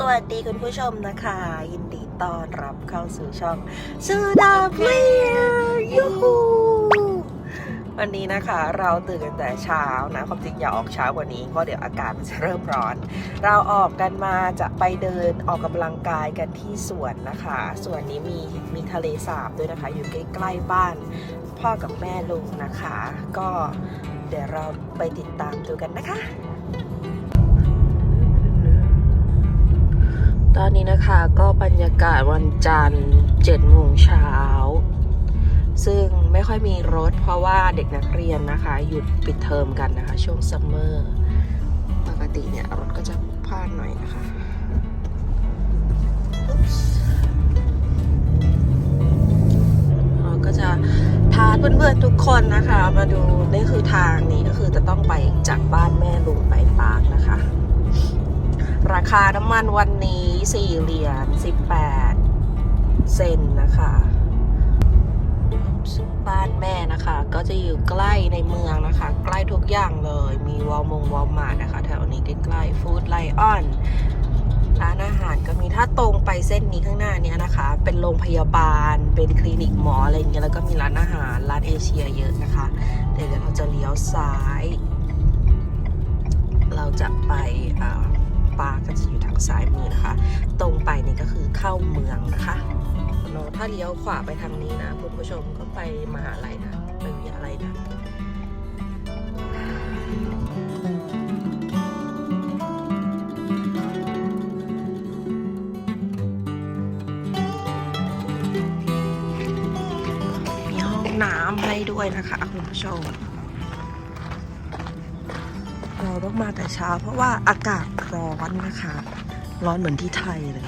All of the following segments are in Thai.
สวัสดีคุณผู้ชมนะคะ ยินดีต้อนรับเข้าสู่ช่องซูดาเพลยูฮูวันนี้นะคะเราตื่นกันแต่เช้านะความจริงอย่าออกเช้ากว่านี้เพราะเดี๋ยวอากาศมันจะเริ่มร้อน เราออกกันมาจะไปเดินออกกำลังกายกันที่สวนนะคะสวนนี้มีมีทะเลสาบด้วยนะคะ อยู่ใกล้ๆบ้าน พ่อกับแม่ลุงนะคะ ก็เดี๋ยวเราไปติดตามดูกันนะคะ ตอนนี้นะคะก็บรรยากาศวันจันทร์7โมงเช้า ซึ่งไม่ค่อยมีรถเพราะว่าเด็กนักเรียนนะคะ หยุดปิดเทอมกันนะคะ ช่วงซัมเมอร์ ปกติเนี่ย รถก็จะพลาดหน่อยนะคะเราก็จะพาเพื่อนๆทุกคนนะคะ มาดูนี่คือทางนี้ก็คือจะต้องไป คาน้ำมันวันนี้ 4 เหรียญ 18 เซนนะคะบ้านแม่นะคะ ก็จะอยู่ใกล้ในเมืองนะคะ ใกล้ทุกอย่างเลย มีวอลมงวอลมาร์นะคะ แถวนี้ใกล้ๆฟู้ดไลออนร้านอาหารก็มีถ้าตรงไปเส้นนี้ข้างหน้านี้นะคะ เป็นโรงพยาบาล เป็นคลินิกหมออะไรอย่างเงี้ยแล้วก็มีร้านอาหารร้านเอเชียเยอะนะคะ เดี๋ยวเราจะเลี้ยวซ้าย เราจะไปอ่า ปาก็จะอยู่ทางซ้ายมือนะคะ ตรงไปนี่ก็คือเข้าเมืองนะคะเราถ้าเลี้ยวขวาไปทางนี้นะคุณผู้ชมก็ไปมหาลัยนะไปวิทยาลัยนะมีห้องน้ำให้ด้วยนะคะคุณผู้ชม เราต้องมาแต่เช้า เพราะว่าอากาศร้อนนะคะ ร้อนเหมือนที่ไทยเลย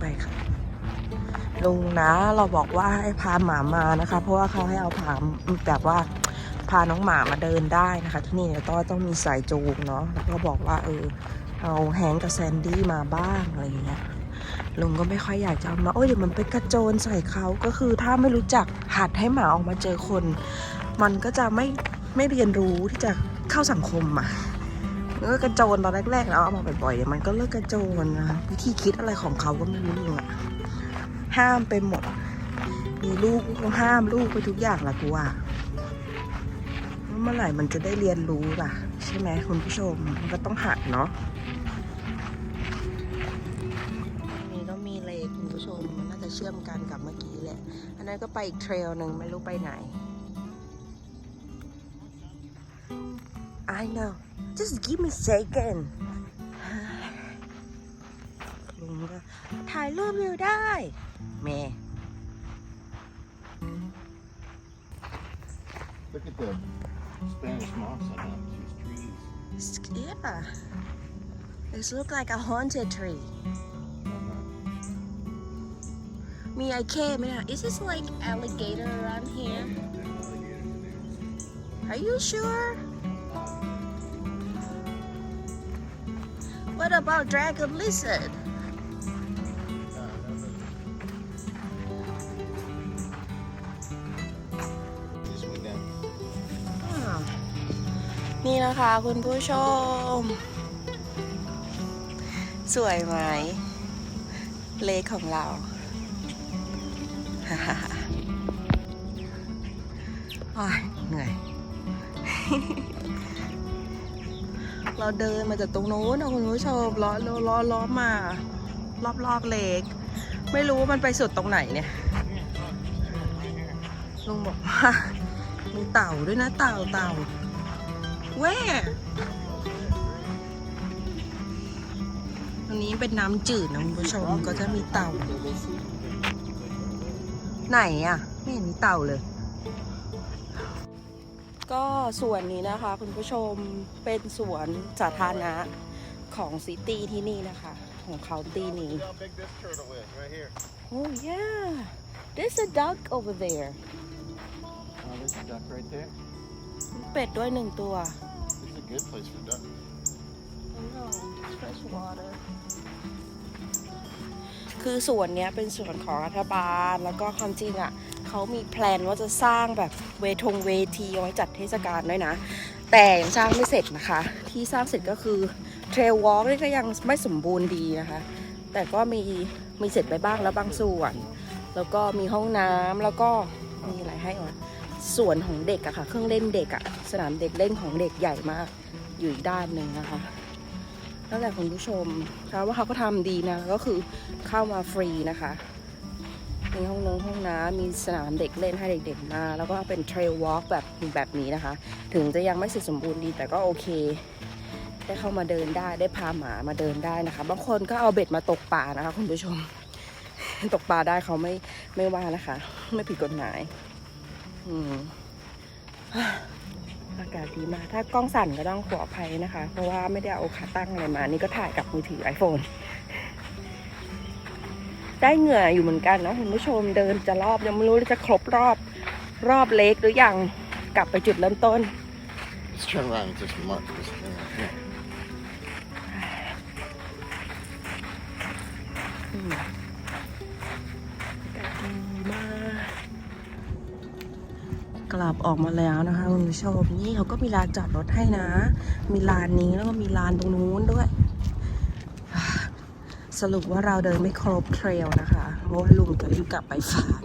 ไปค่ะลุงนะเราบอกว่าให้พาหมามานะคะ เพราะว่าเขาให้เอาพาแบบว่าพาน้องหมามาเดินได้นะคะ ที่นี่เนี่ยต้องต้องมีสายจูงเนาะแล้วก็บอกว่าเออเอาแฮงก์กับแซนดี้มาบ้างอะไรอย่างเงี้ย ลุงก็ไม่ค่อยอยากจะเอามาโอ้ยเดี๋ยวมันไปกระโจนใส่เขาก็คือถ้าไม่รู้จักหัดให้หมาออกมาเจอคน มันก็จะไม่ไม่เรียนรู้ที่จะเข้าสังคมอะก็กระโจนตอนแรกๆแล้วเอามาบ่อยๆมันก็เลิกกระโจนนะวิธีคิดอะไรของเขาก็ไม่รู้ลุงอะห้ามไปหมด มีลูกก็ห้ามลูกไปทุกอย่างละกูว่าเมื่อไหร่มันจะได้เรียนรู้ล่ะ ใช่ไหมคุณผู้ชมมันก็ต้องหัดเนาะ จะเชื่อมกันกับเมื่อกี้แหละ อันนั้นก็ไปอีกเทรลหนึ่งไม่รู้ไปไหน I know just give me second ลุงก็ถ่ายรูปอยู่ได้แม่ Look at the Spanish moss on top of these trees. yeah it looks like a haunted tree มีไอเคไหมนะ is this like alligator around here Are you sure? What about dragon lizard? นี่นะคะคุณผู้ชม สวยไหม เลขของเรา โอ้ยเหนื่อย เราเดินมาจากตรงโน้นนะคุณผู้ชมล้อล้อล้อล้อมารอบๆเลกไม่รู้ว่ามันไปสุดตรงไหนเนี่ยลุงบอกว่ามีเต่าด้วยนะเต่าเต่าแว่ตรงนี้เป็นน้ำจืดนะคุณผู้ชมก็จะมีเต่า ไหนอะ ไม่เห็นมีเต่าเลย ก็ส่วนนี้นะคะ คุณผู้ชมเป็นสวนสาธารณะของซิตี้ที่นี่นะคะ ของเขาตีนี้ Look how big this turtle is right here. Oh yeah there's a duck over there Oh, there's a duck right there. เป็ดด้วยหนึ่งตัว This is a good place for ducks. fresh water คือสวนนี้เป็นสวนของรัฐบาล แล้วก็ความจริงอะเขามีแพลนว่าจะสร้างแบบเวทงเวทีเอาไว้จัดเทศกาลด้วยนะ แต่ยังสร้างไม่เสร็จนะคะ ที่สร้างเสร็จก็คือเทรลวอล์กนี่ก็ยังไม่สมบูรณ์ดีนะคะ แต่ก็มีมีเสร็จไปบ้างแล้วบางส่วน แล้วก็มีห้องน้ำแล้วก็มีอะไรให้วะส่วนของเด็กอะค่ะ เครื่องเล่นเด็กอะสนามเด็กเล่นของเด็กใหญ่มากอยู่อีกด้านหนึ่งนะคะ นั่นแหละคุณผู้ชมค่ะว่าเขาก็ทำดีนะ ก็คือเข้ามาฟรีนะคะมีห้องนงห้องน้ำมีสนามเด็กเล่นให้เด็กๆมา แล้วก็เป็นเทรลวอล์กแบบแบบนี้นะคะ ถึงจะยังไม่เสร็จสมบูรณ์ดีแต่ก็โอเค ได้เข้ามาเดินได้ได้พาหมามาเดินได้นะคะ บางคนก็เอาเบ็ดมาตกปลานะคะ คุณผู้ชม ตกปลาได้เขาไม่ไม่ว่านะคะ ไม่ผิดกฎหมาย อืม อากาศดีมากถ้ากล้องสั่นก็ต้องขออภัยนะคะ เพราะว่าไม่ได้เอาขาตั้งอะไรมา นี่ก็ถ่ายกับมือถือ iPhone ได้เหงื่ออยู่เหมือนกันนะคุณผู้ชมเดินจะรอบยังไม่รู้จะครบรอบรอบเล็กหรือยังกลับไปจุดเริ่มต้น Let's turn around and just mark this กลับออกมาแล้วนะคะคุณผู้ชมนี่เขาก็มีลานจอดรถให้นะ มีลานนี้แล้วก็มีลานตรงนู้นด้วย สรุปว่าเราเดินไม่ครบเทรลนะคะเพราะลุงจะรีบกลับไปฝาก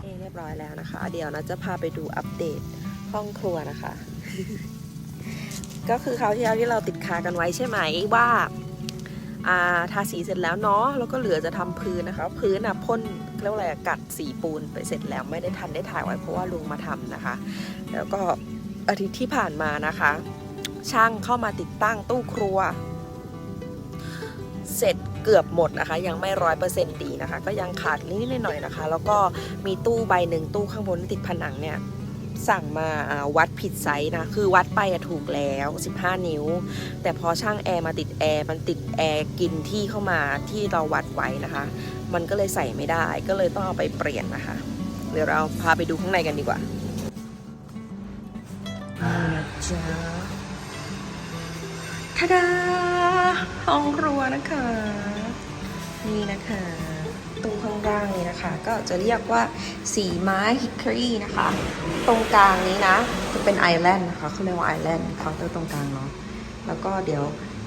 เองเรียบร้อยแล้วนะคะ เดี๋ยวนะจะพาไปดูอัปเดตห้องครัวนะคะ ก็คือคราวที่แล้วที่เราติดคากันไว้ใช่ไหมว่า ทาสีเสร็จแล้วเนาะแล้วก็เหลือจะทำพื้นนะคะ พื้นอะพ่นเรียกว่าอะไรอะกัดสีปูนไปเสร็จแล้วไม่ได้ทันได้ถ่ายไว้เพราะว่าลุงมาทำนะคะ แล้วก็อาทิตย์ที่ผ่านมานะคะ ช่างเข้ามาติดตั้งตู้ครัว เสร็จเกือบหมดนะคะ ยังไม่ร้อยเปอร์เซ็นต์ดีนะคะ ก็ยังขาดนิดหน่อยนะคะ แล้วก็มีตู้ใบหนึ่งตู้ข้างบนที่ติดผนังเนี่ย สั่งมาวัดผิดไซส์นะ คือวัดไปถูกแล้ว 15 นิ้ว แต่พอช่างแอร์มาติดแอร์มันติดแอร์กินที่เข้ามาที่เราวัดไว้นะคะ มันก็เลยใส่ไม่ได้ก็เลยต้องเอาไปเปลี่ยนนะคะ เดี๋ยวเราพาไปดูข้างในกันดีกว่านี่นะจ๊ะทาดาห้องครัวนะคะ นี่นะคะ คะก็จะเรียกว่าสีไม้ฮิคครีนะคะ ตรงกลางนี้นะจะเป็นไอแลนด์นะคะเขาเรียกว่าไอแลนด์เคาน์เตอร์ตรงกลางเนาะแล้วก็เดี๋ยว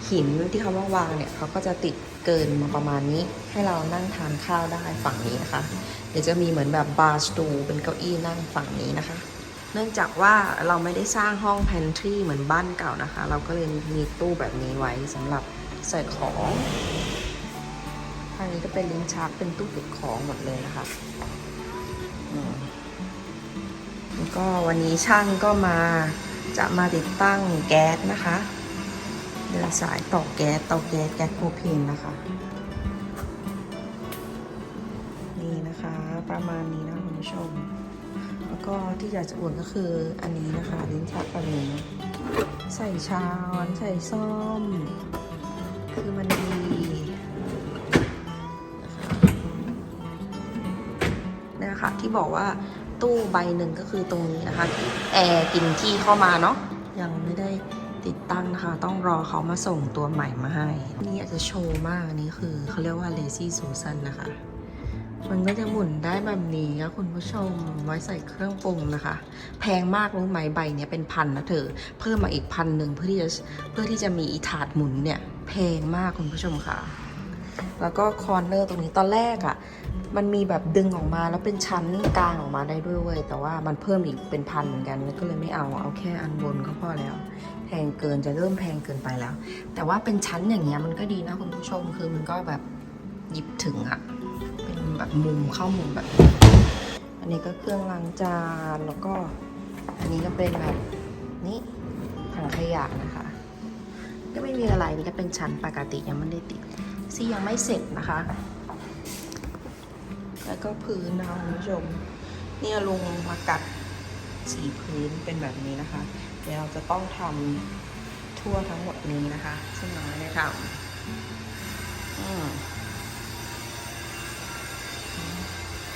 หินที่เขามาวางเนี่ยเขาก็จะติดเกินมาประมาณนี้ ให้เรานั่งทานข้าวได้ฝั่งนี้นะคะ เดี๋ยวจะมีเหมือนแบบบาร์สตูเป็นเก้าอี้นั่งฝั่งนี้นะคะ เนื่องจากว่าเราไม่ได้สร้างห้องแพนทรีเหมือนบ้านเก่านะคะ เราก็เลยมีตู้แบบนี้ไว้สำหรับใส่ของางนี้ก็เป็นลิ้นชักเป็นตู้เก็บของหมดเลยนะคะแล้วก็วันนี้ช่างก็มาจะมาติดตั้งแก๊สนะคะเดินสายต่อแก๊สเตาแก๊สแก๊สโพรเพนนะคะ นี่นะคะประมาณนี้นะคุณผู้ชม แล้วก็ที่อยากจะอวดก็คืออันนี้นะคะลิ้นชักอันนี้ใส่ชามใส่ซ่อม คือมันดี ที่บอกว่าตู้ใบหนึ่งก็คือตรงนี้นะคะแอร์กินที่เข้ามาเนาะยังไม่ได้ติดตั้งนะคะ ต้องรอเขามาส่งตัวใหม่มาให้ นี่อาจจะโชว์มากอันนี้คือเขาเรียกว่า lazy Susan นะคะ มันก็จะหมุนได้แบบนี้นะคุณผู้ชมไว้ใส่เครื่องปรุงนะคะ แพงมากรู้ไหมใบเนี้ยเป็นพันนะเธอ เพิ่มมาอีกพันหนึ่งเพื่อที่จะเพื่อที่จะมีอีถาดหมุนเนี่ย แพงมากคุณผู้ชมค่ะ แล้วก็คอร์เนอร์ตรงนี้ตอนแรกอะ่ะ มันมีแบบดึงออกมาแล้วเป็นชั้นกลางออกมาได้ด้วยเว้ยแต่ว่ามันเพิ่มอีกเป็นพันเหมือนกันก็เลยไม่เอาเอาแค่อันบนก็พอแล้ว แพงเกินจะเริ่มแพงเกินไปแล้ว แต่ว่าเป็นชั้นอย่างเงี้ยมันก็ดีนะคุณผู้ชมคือมันก็แบบหยิบถึงอะเป็นแบบมุมเข้ามุมแบบ อันนี้ก็เครื่องล้างจานแล้วก็ อันนี้ก็เป็นแบบนี้ถังขยะนะคะ ก็ไม่มีอะไรนี่ก็เป็นชั้นปกติยังไม่ได้ติด ซี่ยังไม่เสร็จนะคะ แล้วก็พื้นนะคะคุณผู้ชม เนี่ยลงมากัดสีพื้นเป็นแบบนี้นะคะ เดี๋ยวเราจะต้องทำทั่วทั้งหมดนี้นะคะ ซึ่งเราไม่ได้ทำอืม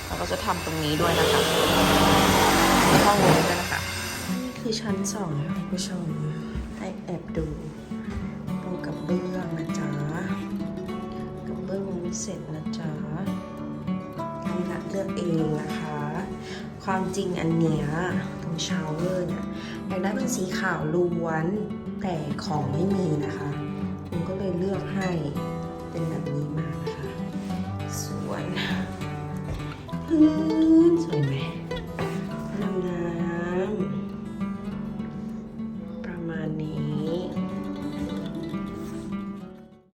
เราก็จะทำตรงนี้ด้วยนะคะห้องนี้ด้วยนะคะนี่คือชั้นสองนะคะคุณผู้ชมให้แอบดูตรงกับเบื้องนะ เสร็จนะจ๊ะนี่นะเลือกเองนะคะ ความจริงอันเนี้ยตรงชาวเวอร์เนี่ยอยากได้เป็นสีขาวล้วนแต่ของไม่มีนะคะผมก็เลยเลือกให้เป็นแบบนี้มานะคะ ส่วนสวย